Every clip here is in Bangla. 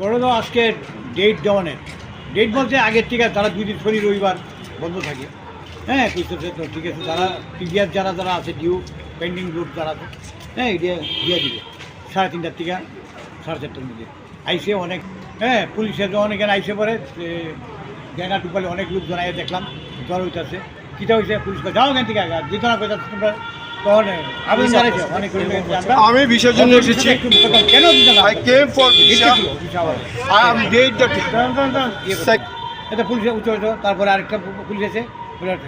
করে দাও আজকে ডেট দেওয়ানের ডেট বলতে আগের থেকে তারা দুই দিন শনি, রবিবার বন্ধ থাকে। হ্যাঁ কইতেছে তো ঠিক আছে, তারা প্রিভিয়াস যারা যারা আছে ডিউ পেন্ডিং গ্রুপ যারা আছে হ্যাঁ এটা দিয়ে দিবে। সাড়ে তিনটার থেকে সাড়ে চারটার মধ্যে। আইসে অনেক হ্যাঁ পুলিশের যখন এখানে আইসে পরে গ্যাঙ্গা টুপালে অনেক লোক জনাই দেখলাম, জ্বর হইতেছে। কীটা হয়েছে পুলিশ যাও এখান থেকে দিত না কোথাও তোমরা আমি বিষয়ের জন্য এসেছি sec- এটা পুলিশে উঠে তারপরে আরেকটা পুলিশ এসে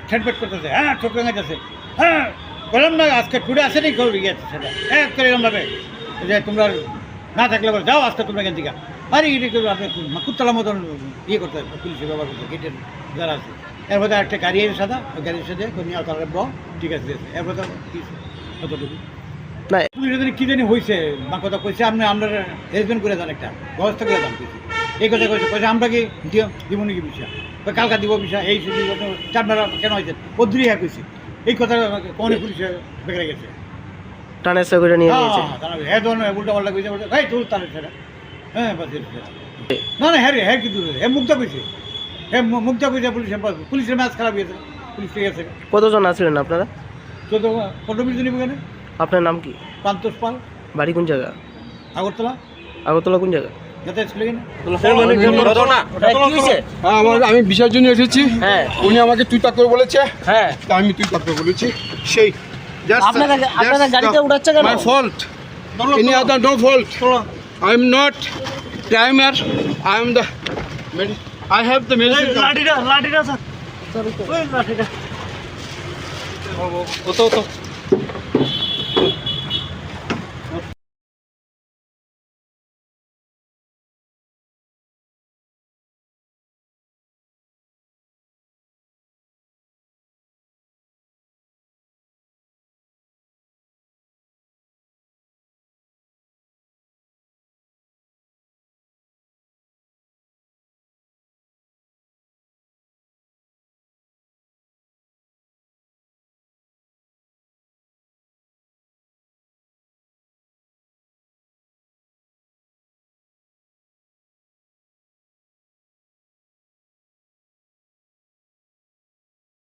ঠেটপেট করতেছে। হ্যাঁ ছোট গেছে হ্যাঁ বললাম না আজকে টুডে আসেনি করবি গেছে সেটা হ্যাঁ করে এরকম ভাবে। যে তোমরা না থাকলে বলে যাও আজকে তোমরা এখান থেকে। আরে এটা কেউ আপনি কুত্তলার মতন ইয়ে করতে হবে পুলিশে ব্যবহার করতে গেটের যারা আছে। এর মধ্যে একটা গাড়ি এসে সাদা ওই গাড়ির সাথে নিয়ে তারা ব ঠিক আছে দিয়েছে। এর মধ্যে কতটুকু না জানি কি জানি হয়েছে বা কথা কইছে আপনি আমরা রেজমেন্ট করে দেন একটা ব্যবস্থা করে দেন কইছে এই কথা কইছে কইছে আমরা কি দিও দিব নাকি বিষয়? কালকা দিব বিষয় এই সুযোগ আপনারা কেন হয়েছে বদ্রি হ্যাঁ কইছে এই কথা কোন পুলিশে বেড়ে গেছে। টানেসা করে নিয়ে গিয়েছে হ্যাঁ ধরুন উল্টা পাল্টা কইছে বলছে এই তুল তাহলে হ্যাঁ বাস না না হ্যাঁ রে হ্যাঁ কিন্তু হ্যাঁ মুক্তা কইছে। হ্যাঁ মু- মুক্তা কইছে পুলিশে পুলিশের ম্যাচ খারাপ হয়েছে পুলিশ ঠিক আছে কতজন আছিলেন আপনারা? চোদ্দ পনেরো মিনিট নিব কেন আপনার নাম কি? পান্তোষ পাল। বাড়ি কোন জায়গা? আগরতলা। আগরতলা কোন জায়গা? হ্যাঁ, আমি বিষয়ের জন্য এসেছি। হ্যাঁ। উনি আমাকে তুই তাক করে বলেছে। হ্যাঁ। তা আমি তুই তাক করে বলেছি। সেই আপনাকে আপনাকে গাড়িতে উঠাচ্ছে কেন my fault any other no fault I am not crimer I am the I have the medicine লাঠিটা লাঠিটা স্যার ওই লাঠিটা তো তো